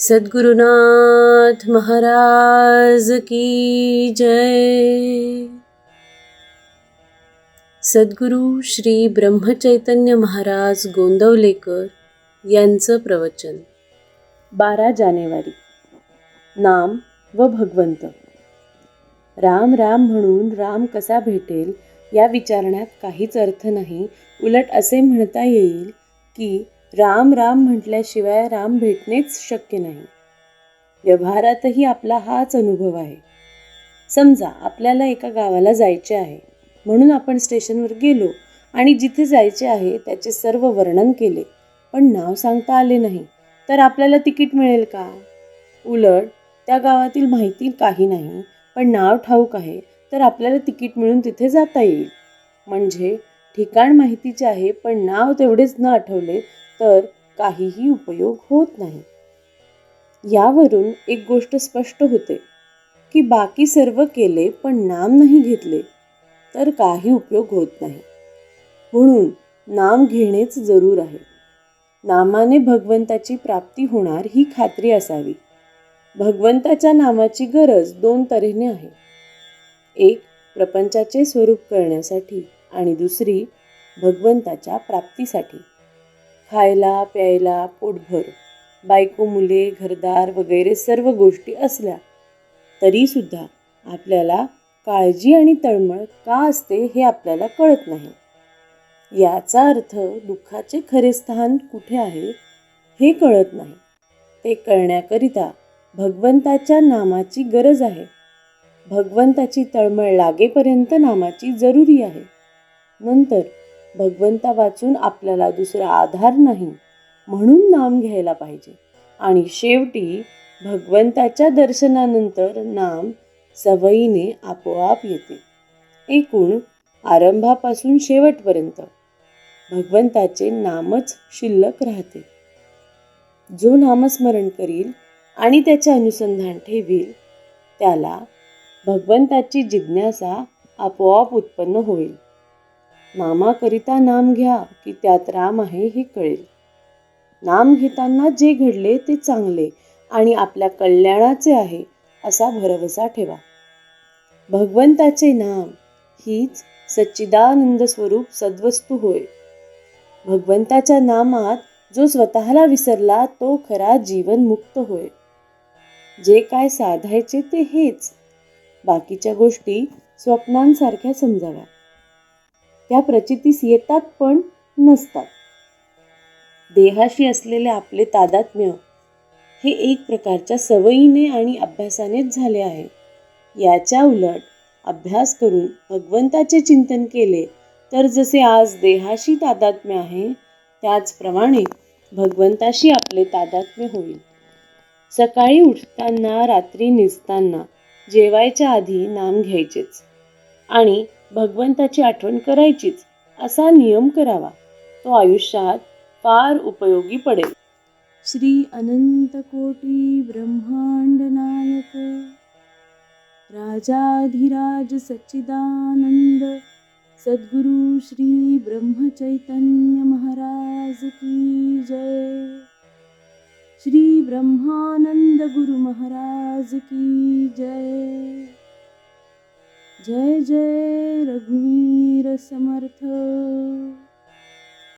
सद्गुरुनाथ महाराज की जय। सद्गुरु श्री ब्रह्मचैतन्य महाराज गोंदवलेकर यांचं प्रवचन. बारा जानेवारी. नाम व भगवंत. राम राम म्हणून राम कसा भेटेल या विचारण्यात काहीच अर्थ नाही. उलट असे म्हणता येईल की राम राम म्हटल्याशिवाय राम भेटणेच शक्य नाही. व्यवहारातही आपला हाच अनुभव आहे. समजा आपल्याला एका गावाला जायचे आहे म्हणून आपण स्टेशनवर गेलो आणि जिथे जायचे आहे त्याचे सर्व वर्णन केले पण नाव सांगता आले नाही तर आपल्याला तिकीट मिळेल का? उलट त्या गावातील माहिती काही नाही पण नाव ठाऊक आहे तर आपल्याला तिकीट मिळून तिथे जाता येईल. म्हणजे ठिकाण माहितीचे आहे पण नाव तेवढेच न आठवले तर काहीही उपयोग होत नाही. यावरून एक गोष्ट स्पष्ट होते की बाकी सर्व केले पण नाम नाही घेतले तर काही उपयोग होत नाही. म्हणून नाम घेणेच जरूर आहे. नामाने भगवंताची प्राप्ती होणार ही खात्री असावी. भगवंताच्या नामाची गरज दोन तऱ्हेने आहे. एक प्रपंचाचे स्वरूप करण्यासाठी. आणि दुसरी भगवंताच्या प्राप्तीसाठी. खायला प्यायला पोटभर बायको मुले घरदार वगैरे सर्व गोष्टी असल्या तरीसुद्धा आपल्याला काळजी आणि तळमळ का असते हे आपल्याला कळत नाही. याचा अर्थ दुःखाचे खरे स्थान कुठे आहे हे कळत नाही. ते कळण्याकरिता भगवंताच्या नामाची गरज आहे. भगवंताची तळमळ लागेपर्यंत नामाची जरुरी आहे. नंतर भगवंता वाचून आपल्याला दुसरा आधार नाही म्हणून नाम घ्यायला पाहिजे. आणि शेवटी भगवंताच्या दर्शनानंतर नाम सवयीने आपोआप येते. एकूण आरंभापासून शेवटपर्यंत भगवंताचे नामच शिल्लक राहते. जो नामस्मरण करील आणि त्याचे अनुसंधान ठेवील त्याला भगवंताची जिज्ञासा आपोआप उत्पन्न होईल. नामाकरिता नाम घ्या की त्यात राम आहे हे कळेल. नाम घेताना जे घडले ते चांगले आणि आपल्या कल्याणाचे आहे असा भरवसा ठेवा. भगवंताचे नाम हीच सच्चिदानंद स्वरूप सद्वस्तू होय. भगवंताच्या नामात जो स्वतःला विसरला तो खरा जीवनमुक्त होय. जे काय साधायचे ते हेच. बाकीच्या गोष्टी स्वप्नांसारख्या समजाव्या. त्या प्रचितीस येतात पण नसतात. देहाशी असलेले आपले तादात्म्य हे एक प्रकारच्या सवयीने आणि अभ्यासानेच झाले आहे. याच्या उलट अभ्यास करून भगवंताचे चिंतन केले तर जसे आज देहाशी तादात्म्य आहे त्याचप्रमाणे भगवंताशी आपले तादात्म्य होईल. सकाळी उठताना रात्री निजताना जेवायच्या आधी नाम घ्यायचेच. आणि भगवंताची आठवण करायचीच असा नियम करावा. तो आयुष्यात फार उपयोगी पडेल. श्री अनंत कोटी ब्रह्मांड नायक राजाधिराज सच्चिदानंद सद्गुरु श्री ब्रह्मचैतन्य महाराज की जय. श्री ब्रह्मानंद गुरु महाराज की जय. जय जय रघुवीर समर्थ।